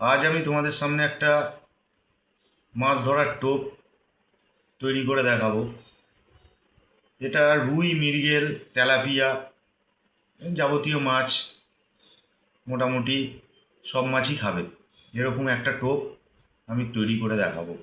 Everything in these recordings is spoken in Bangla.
আজ আমি তোমাদের সামনে একটা মাছ ধরার টোপ তৈরি করে দেখাবো। এটা রুই, মৃগেল, তেলাপিয়া যাবতীয় মাছ মোটামুটি সব মাছই খাবে। এরকম একটা টোপ আমি তৈরি করে দেখাবো।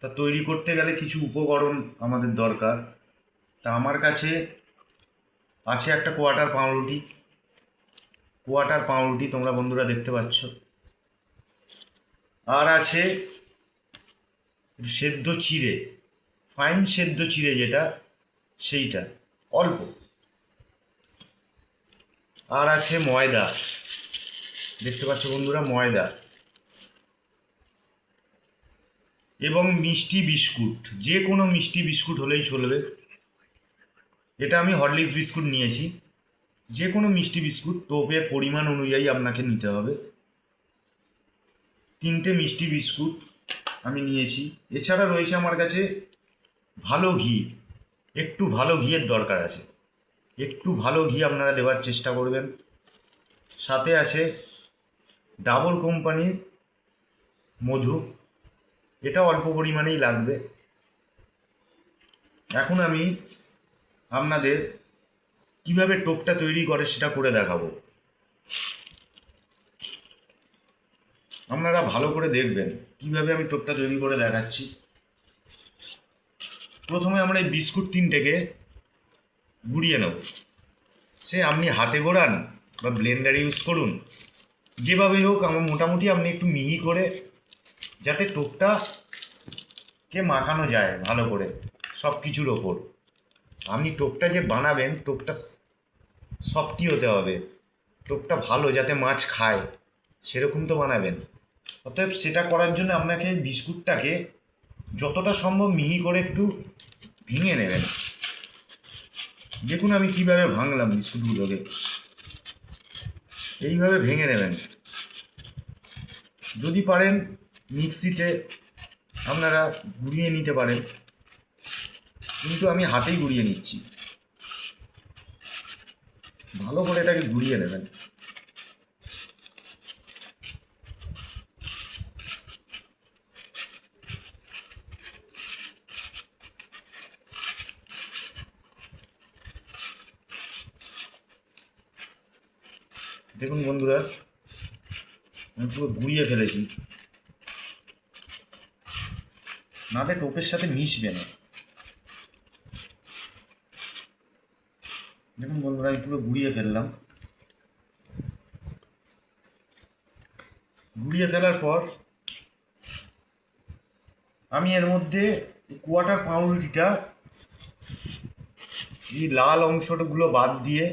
তা তৈরি করতে গেলে কিছু উপকরণ আমাদের দরকার। তা আমার কাছে আছে একটা কোয়াটার পাউরুটি। কোয়াটার পাউরুটি তোমরা বন্ধুরা দেখতে পাচ্ছ। আর আছে সেদ্ধ চিড়ে ফাইন সেদ্ধ চিড়ে যেটা, সেইটা, অল্প। আর আছে ময়দা, দেখতে পাচ্ছ বন্ধুরা ময়দা। এবং মিষ্টি বিস্কুট, যে কোনো মিষ্টি বিস্কুট হলেই চলবে। এটা আমি হরলিক্স বিস্কুট নিয়েছি। যে কোনো মিষ্টি বিস্কুট টোপের পরিমাণ অনুযায়ী আপনাকে নিতে হবে। তিনটে মিষ্টি বিস্কুট আমি নিয়েছি। এছাড়া রয়েছে আমার কাছে ভালো ঘি। একটু ভালো ঘিয়ের দরকার আছে। একটু ভালো ঘি আপনারা দেওয়ার চেষ্টা করবেন। সাথে আছে ডাবর কোম্পানির মধু। এটা অল্প পরিমাণেই লাগবে। এখন আমি আপনাদের কীভাবে টোপটা তৈরি করে সেটা করে দেখাবো। আপনারা ভালো করে দেখবেন কীভাবে আমি টোপটা তৈরি করে দেখাচ্ছি। প্রথমে আমরা এই বিস্কুট তিনটেকে গুঁড়িয়ে নেব। সে আপনি হাতে গোড়ান বা ব্লেন্ডার ইউজ করুন। যেভাবেই হোক, আমার মোটামুটি আপনি একটু মিহি করে যাতে টোপটা কে মাখানো যায় ভালো করে সব কিছুর ওপর। আপনি টোপটা যে বানাবেন, টোপটা সফটি হতে হবে। টোপটা ভালো যাতে মাছ খায়, সেরকম তো বানাবেন। অতএব সেটা করার জন্য আপনাকে বিস্কুটটাকে যতটা সম্ভব মিহি করে একটু ভেঙে নেবেন। দেখুন আমি কীভাবে ভাঙলাম বিস্কুটগুলোকে। এইভাবে ভেঙে নেবেন। যদি পারেন মিক্সিতে আপনারা গুঁড়িয়ে নিতে পারেন। কিন্তু আমি হাতেই গুঁড়িয়ে নিচ্ছি। ভালো করে এটাকে গুঁড়িয়ে নেবেন। দেখুন বন্ধুরা, আমি পুরো গুঁড়িয়ে ফেলেছি। নাহলে টোপের সাথে মিশবে না। দেখুন বন্ধুরা, আমি পুরো গুঁড়িয়ে ফেললাম গুঁড়িয়ে ফেলার পর আমি এর মধ্যে কোয়াটার পাউরুটিটা এই লাল অংশগুলো বাদ দিয়ে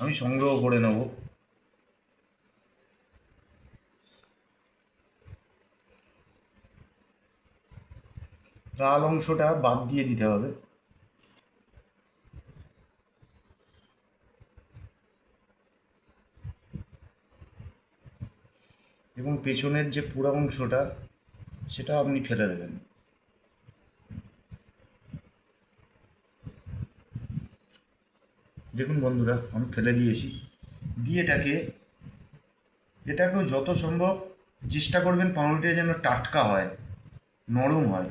আমি সংগ্রহ করে নেব। লাল অংশটা বাদ দিয়ে দিতে হবে। এবং পেছনের যে পুরা অংশটা সেটা আপনি ফেলে দেবেন। দেখুন বন্ধুরা, আমি ফেলে দিয়েছি। দিয়ে এটাকে, এটাকেও যত সম্ভব চেষ্টা করবেন পাউরুটিটা যেন টাটকা হয়, নরম হয়,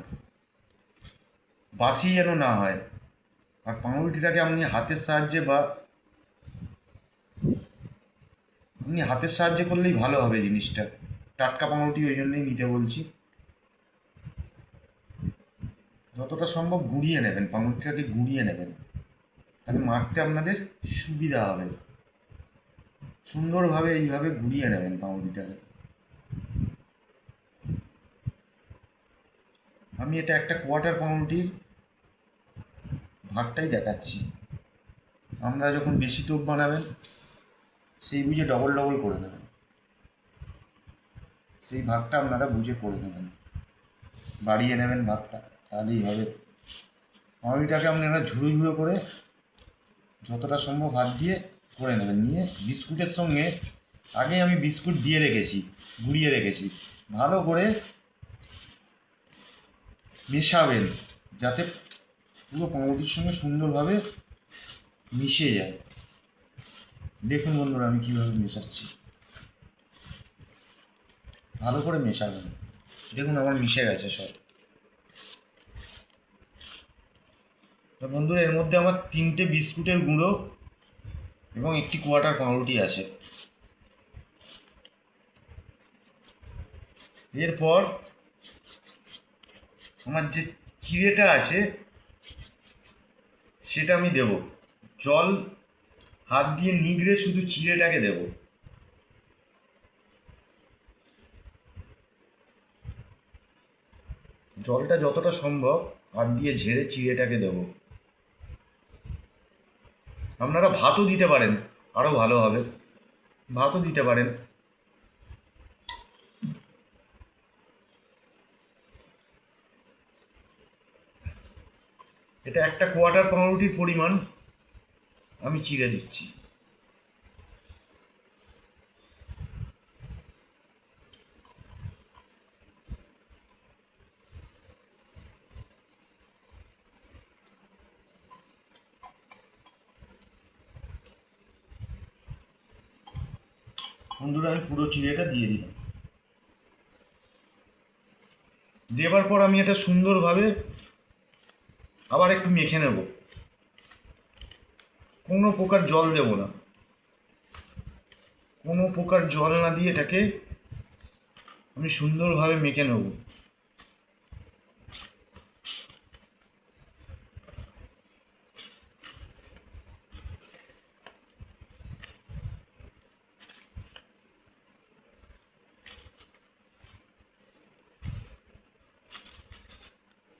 বাসি যেন না হয়। আর পাউরুটিটাকে আপনি হাতের সাহায্যে বা আপনি হাতের সাহায্যে করলেই ভালো হবে জিনিসটা। টাটকা পাউরুটি ওই জন্যই নিতে বলছি। যতটা সম্ভব গুঁড়িয়ে নেবেন, পাউরুটিটাকে গুঁড়িয়ে নেবেন। তাহলে মাখতে আপনাদের সুবিধা হবে। সুন্দরভাবে এইভাবে গুঁড়িয়ে নেবেন পাউরুটিটাকে। আমি এটা একটা কোয়ার্টার পাউরুটির ভাগটাই দেখাচ্ছি। আমরা যখন বেশি টোপ বানাবেন সেই বুঝে ডবল ডবল করে দেবেন। সেই ভাগটা আপনারা বুঝে করে নেবেন। বাড়িয়ে নেবেন ভাগটা, তাহলেই হবে। পাউরুটিটাকে আপনারা ঝুড়ো ঝুড়ো করে যতটা সম্ভব হাত দিয়ে করে নেবেন। নিয়ে বিস্কুটের সঙ্গে আগে আমি বিস্কুট দিয়ে রেখেছি, গুঁড়িয়ে রেখেছি। ভালো করে মেশাবেন, যাতে পুরো পাউরুটির সঙ্গে সুন্দরভাবে মিশে যায়। দেখুন বন্ধুরা, আমি কীভাবে মেশাচ্ছি। ভালো করে মেশাবেন। দেখুন, আমার মিশে গেছে সব। তো বন্ধুরা, এর মধ্যে আমার তিনটে বিস্কুটের গুঁড়ো এবং একটি কোয়াটার পাউরুটি আছে। এরপর আমার যে চিড়েটা আছে, সেটা আমি দেব। জল হাত দিয়ে নিগড়ে শুধু চিড়েটাকে দেব। জলটা যতটা সম্ভব হাত দিয়ে ঝেড়ে চিড়েটাকে দেব। আপনারা ভাতও দিতে পারেন আরও ভালো হবে। ভাতও দিতে পারেন। এটা একটা কোয়ার্টার পাউরুটির পরিমাণ। আমি চিড়ে দিচ্ছি। বন্ধুরা, আমি পুরো চিড়েটা দিয়ে দিলাম। দেবার পর আমি এটা সুন্দরভাবে আবার একটু মেখে নেব। কোনো প্রকার জল দেব না। কোনো প্রকার জল না দিয়ে এটাকে আমি সুন্দরভাবে মেখে নেব।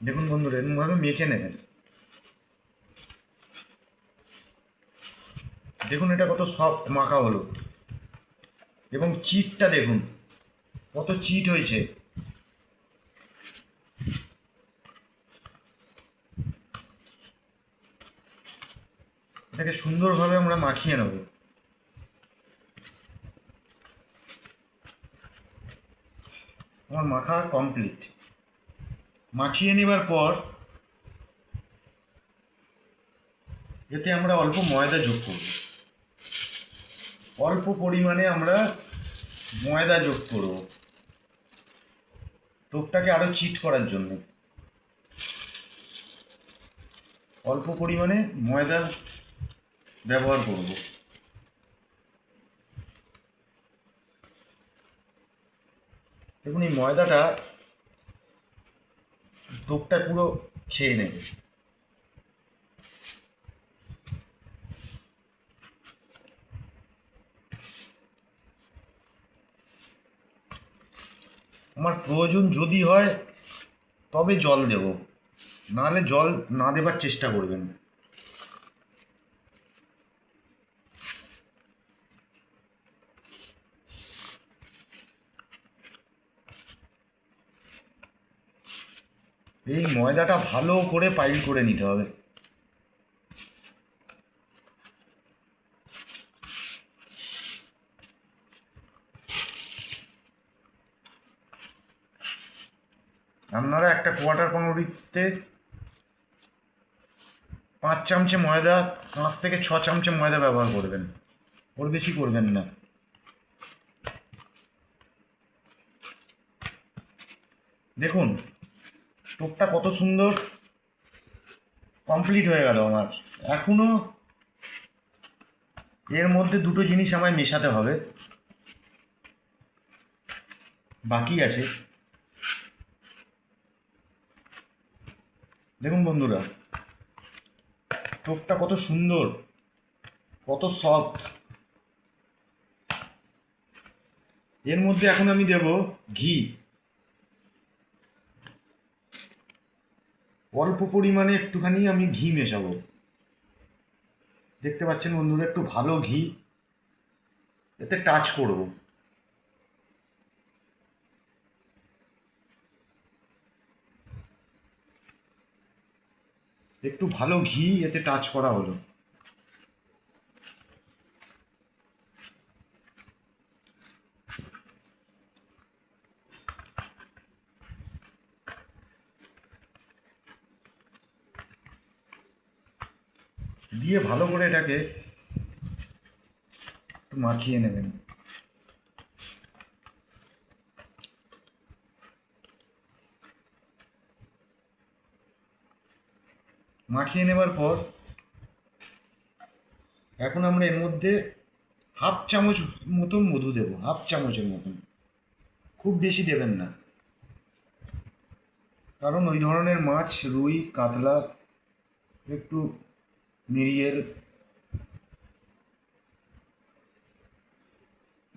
দেখুন বন্ধুরা, এরকমভাবে মেখে নেবেন। দেখুন এটা কত সফট মাখা হলো এবং চিটটা দেখুন, কত চিট হয়েছে। এটাকে সুন্দরভাবে আমরা মাখিয়ে নেব। আমার মাখা কমপ্লিট। মাখিয়ে নেবার পর এতে আমরা অল্প ময়দা যোগ করব। অল্প পরিমাণে আমরা ময়দা যোগ করব। টোপটাকে আরও চিট করার জন্যে। অল্প পরিমাণে ময়দা ব্যবহার করব। দেখুন, এই ময়দাটা টোপটা পুরো খেয়ে নেবে। আমার প্রয়োজন যদি হয়, তবে জল দেব। নাহলে জল না দেবার চেষ্টা করবেন। এই ময়দাটা ভালো করে পাইল করে নিতে হবে আপনারা একটা কোয়ার্টার পাউরুটিতে পাঁচ চামচে ময়দা, পাঁচ থেকে ছ চামচে ময়দা ব্যবহার করবেন। ওর বেশি করবেন না। দেখুন, টোপটা কত সুন্দর কমপ্লিট হয়ে গেল আমার। এখনও এর মধ্যে দুটো জিনিস আমায় মেশাতে হবে। বাকি আছে। দেখুন বন্ধুরা, টোপটা কত সুন্দর, কত সফট এর মধ্যে এখন আমি দেব ঘি। অল্প পরিমাণে একটুখানি আমি ঘি মেশাবো। দেখতে পাচ্ছেন বন্ধুরা, একটু ভালো ঘি, এতে টাচ করব। একটু ভালো ঘি এতে টাচ করা হলো। দিয়ে ভালো করে এটাকে একটু মাখিয়ে নেবেন। মাখিয়ে নেবার পর এখন আমরা এর মধ্যে হাফ চামচ মতন মধু দেবো, হাফ চামচের মতন। খুব বেশি দেবেন না। কারণ ওই ধরনের মাছ, রুই, কাতলা, একটু মিরিয়েল,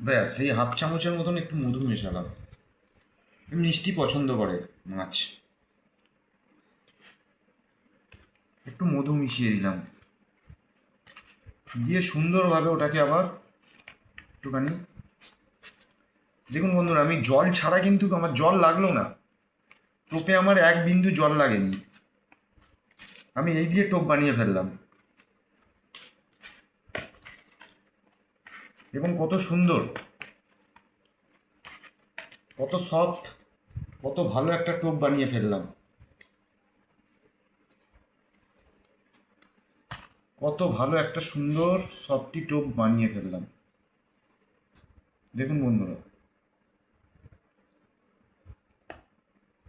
ব্যাস, এই হাফ চামচের মতন একটু মধু মেশালাম। মিষ্টি পছন্দ করে মাছ। একটু মধু মিশিয়ে দিলাম। দিয়ে সুন্দরভাবে ওটাকে আবার একটুখানি, দেখুন বন্ধুরা, আমি জল ছাড়া কিন্তু আমার জল লাগল না। টোপে আমার এক বিন্দু জল লাগেনি। আমি এই দিয়ে টোপ বানিয়ে ফেললাম। এবং কত সুন্দর, কত সফট, কত ভালো একটা টোপ বানিয়ে ফেললাম। কত ভালো একটা সুন্দর সফটি টোপ বানিয়ে ফেললাম। দেখুন বন্ধুরা।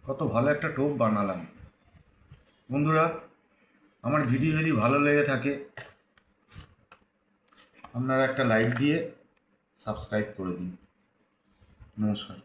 কত ভালো একটা টোপ বানালাম। বন্ধুরা, আমার ভিডিও যদি ভালো লেগে থাকে, আপনারা একটা লাইক দিয়ে সাবস্ক্রাইব করে দিন। নমস্কার।